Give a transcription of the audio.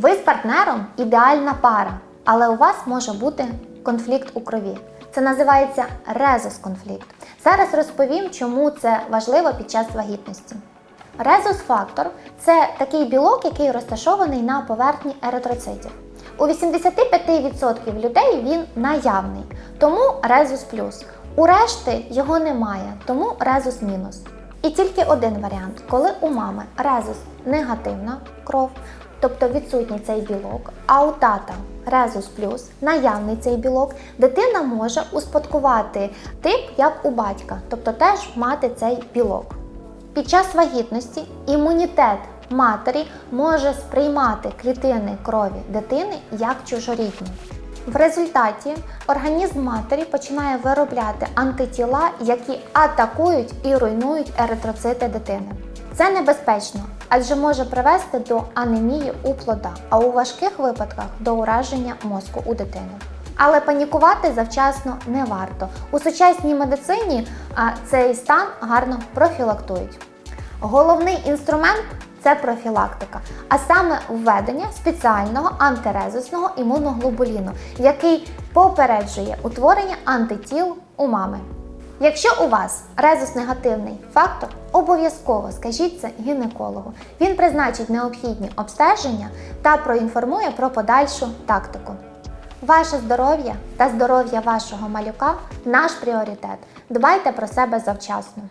Ви з партнером ідеальна пара, але у вас може бути конфлікт у крові. Це називається резус-конфлікт. Зараз розповім, чому це важливо під час вагітності. Резус-фактор це такий білок, який розташований на поверхні еритроцитів. У 85% людей він наявний, тому резус плюс. У решти його немає, тому резус мінус. І тільки один варіант, коли у мами резус негативна кров, тобто відсутній цей білок, а у тата резус плюс наявний цей білок, дитина може успадкувати тип, як у батька, тобто теж мати цей білок. Під час вагітності імунітет матері може сприймати клітини крові дитини як чужорідні. В результаті організм матері починає виробляти антитіла, які атакують і руйнують еритроцити дитини. Це небезпечно, адже може привести до анемії у плода, а у важких випадках до ураження мозку у дитини. Але панікувати завчасно не варто. У сучасній медицині цей стан гарно профілактують. Головний інструмент це профілактика, а саме введення спеціального антирезусного імуноглобуліну, який попереджує утворення антитіл у мами. Якщо у вас резус-негативний фактор, обов'язково скажіть це гінекологу. Він призначить необхідні обстеження та проінформує про подальшу тактику. Ваше здоров'я та здоров'я вашого малюка наш пріоритет. Дбайте про себе завчасно.